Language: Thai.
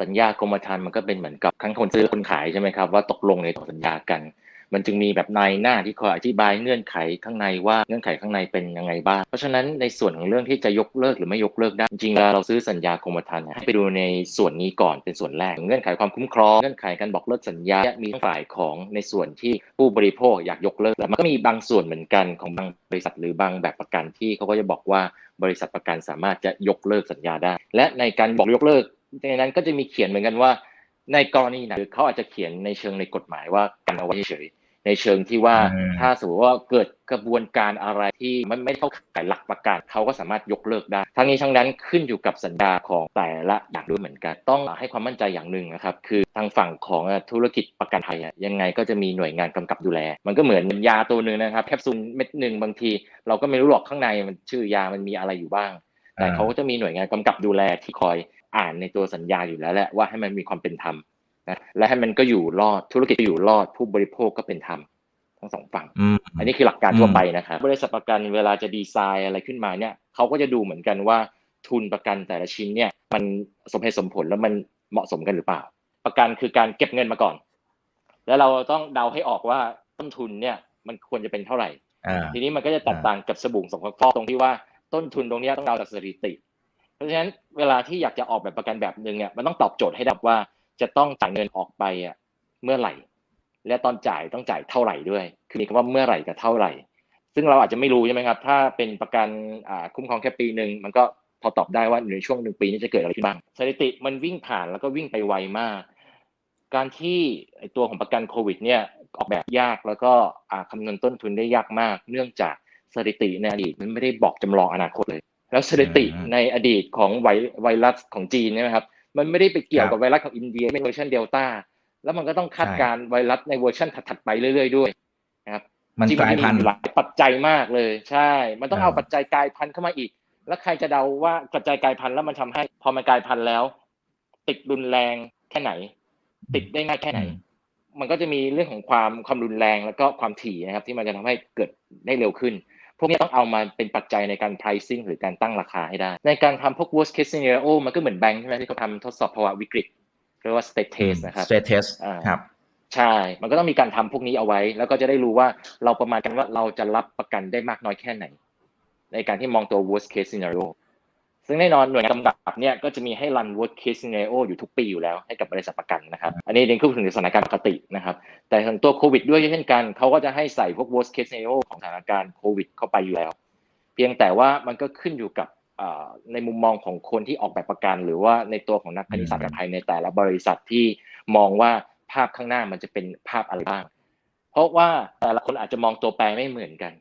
สัญญากรมธรรม์มันก็เป็นเหมือนกับทั้งคนซื้อคนขายใช่ไหมครับว่าตกลงในต่อสัญญากัน มันจึงมีแบบในหน้าที่คอยอธิบายเงื่อนไขข้างในว่าเงื่อนไขข้างในเป็นยังไงบ้าง เพราะฉะนั้นในส่วนของเรื่องที่จะยกเลิกหรือไม่ยกเลิกได้ จริงๆแล้วเราซื้อสัญญากรมธรรม์ให้ไปดูในส่วนนี้ก่อนเป็นส่วนแรก เงื่อนไขความคุ้มครอง เงื่อนไขการบอกเลิกสัญญามีฝ่ายของในส่วนที่ผู้บริโภคอยากยกเลิกแล้วมันก็มีบางส่วนเหมือนกันของบางบริษัทหรือบางแบบประกันที่เขาก็จะบอกว่าบริษัทประกันสามารถจะยกเลิกสัญญาได้ และในการบอกยกเลิก ในนั้นก็จะมีเขียนเหมือนกันว่า ในกรณีไหนเขาอาจจะเขียนในเชิงในกฎหมายว่ากันเอาไว้เฉยๆในเชิงที่ว่าอืมถ้าสมมติว่าเกิดกระบวนการอะไรที่มันไม่เข้าข่ายหลักประกันเขาก็สามารถยกเลิกได้ ทั้งนี้ทั้งนั้นขึ้นอยู่กับสัญญาของแต่ละอย่างด้วยเหมือนกัน ต้องให้ความมั่นใจอย่างหนึ่งนะครับ คือทางฝั่งของธุรกิจประกันภัยอะยังไงก็จะมีหน่วยงานกำกับดูแล มันก็เหมือนยาตัวหนึ่งนะครับแคปซูลเม็ดหนึ่งบางที เราก็ไม่รู้หรอกข้างในมันชื่อยามันมีอะไรอยู่บ้าง แต่เขาก็จะมีหน่วยงานกำกับดูแลที่คอย อ่านในตัวสัญญาอยู่แล้วแหละว่าให้มันมีความเป็นธรรมนะและให้มันก็อยู่รอดธุรกิจก็อยู่รอดผู้บริโภคก็เป็นธรรมทั้งสองฝั่งอืมอันนี้คือหลักการทั่วไปนะครับบริษัทประกันเวลาจะดีไซน์อะไรขึ้นมาเนี่ยเขาก็จะดูเหมือนกันว่าทุนประกันแต่ละชิ้นเนี่ยมันสมเหตุสมผลแล้วมันเหมาะสมกันหรือเปล่า ประกันคือการเก็บเงินมาก่อน แล้วเราต้องเดาให้ออกว่าต้นทุนเนี่ยมันควรจะเป็นเท่าไหร่อ่าทีนี้มันก็จะแตกต่างกับสบู่สองฟอกตรงที่ว่าต้นทุนตรงเนี้ยต้องเดาจากสถิติ เพราะฉะนั้นเวลาที่อยากจะออกแบบประกันแบบหนึ่งเนี่ยมันต้องตอบโจทย์ให้ได้ว่าจะต้องจ่ายเงินออกไปอะเมื่อไหร่ และตอนจ่ายต้องจ่ายเท่าไหร่ด้วย คือมีคำว่าเมื่อไหร่กับเท่าไหร่ ซึ่งเราอาจจะไม่รู้ใช่ไหมครับ ถ้าเป็นประกันอ่าคุ้มครองแค่ปีหนึ่งมันก็พอตอบได้ว่าในช่วงหนึ่งปีนี้จะเกิดอะไรขึ้นบ้างสถิติมันวิ่งผ่านแล้วก็วิ่งไปไวมาก การที่ไอตัวของประกันโควิด เนี่ยออกแบบยากแล้วก็อ่าคำนวณต้นทุนได้ยากมาก เนื่องจากสถิติในอดีตมันไม่ได้บอกจำลองอนาคตเลย แล้วสถิติอืมในอดีตของไวไวรัสของจีนใช่ไหมครับมันไม่ได้ไปเกี่ยวครับกับไวรัสของอินเดียเป็นเวอร์ชันเดลต้าแล้วมันก็ต้องคาดใช่การณ์ไวรัสในเวอร์ชันถัดๆไปเรื่อย ๆ ด้วยนะครับมันจริงกลายพันธุ์มีหลายปัจจัยมากเลย ใช่ มันต้องอ่าเอาปัจจัยกลายพันธุ์เข้ามาอีก แล้วใครจะเดาว่าปัจจัยกลายพันธุ์แล้วมันทำให้ พอมันกลายพันธุ์แล้ว ติดรุนแรงแค่ไหน ติดได้ง่ายแค่ไหนอืมมันก็จะมีเรื่องของความความรุนแรงแล้วก็ความถี่นะครับ ที่มันจะทำให้เกิดได้เร็วขึ้น พวกนี้ต้องเอามาเป็นปัจจัยในการ pricing หรือการตั้งราคาให้ได้ ในการทำพวก worst case scenario มันก็เหมือนแบงค์ใช่ไหมที่เขาทำทดสอบภาวะวิกฤตเรียกว่า state test นะครับ straight test อ่าครับใช่ มันก็ต้องมีการทำพวกนี้เอาไว้ แล้วก็จะได้รู้ว่าเราประมาณกันว่าเราจะรับประกันได้มากน้อยแค่ไหน ในการที่มองตัว worst case scenario ซึ่งแน่นอนหน่วยงานกำกับเนี่ยก็จะมีให้รัน worst case scenario อยู่ทุกปีอยู่แล้วให้กับบริษัทประกันนะครับ อันนี้เรียนขึ้นถึงสถานการณ์ปกตินะครับ แต่ถึงตัวโควิดด้วยเช่นกัน เขาก็จะให้ใส่พวก worst case scenario ของสถานการณ์โควิดเข้าไปอยู่แล้ว เพียงแต่ว่ามันก็ขึ้นอยู่กับในมุมมองของคนที่ออกแบบประกัน หรือว่าในตัวของนักคณิตศาสตร์กาภายในแต่ละบริษัทที่มองว่าภาพข้างหน้ามันจะเป็นภาพอะไรบ้าง เพราะว่าแต่ละคนอาจจะมองตัวแปรไม่เหมือนกัน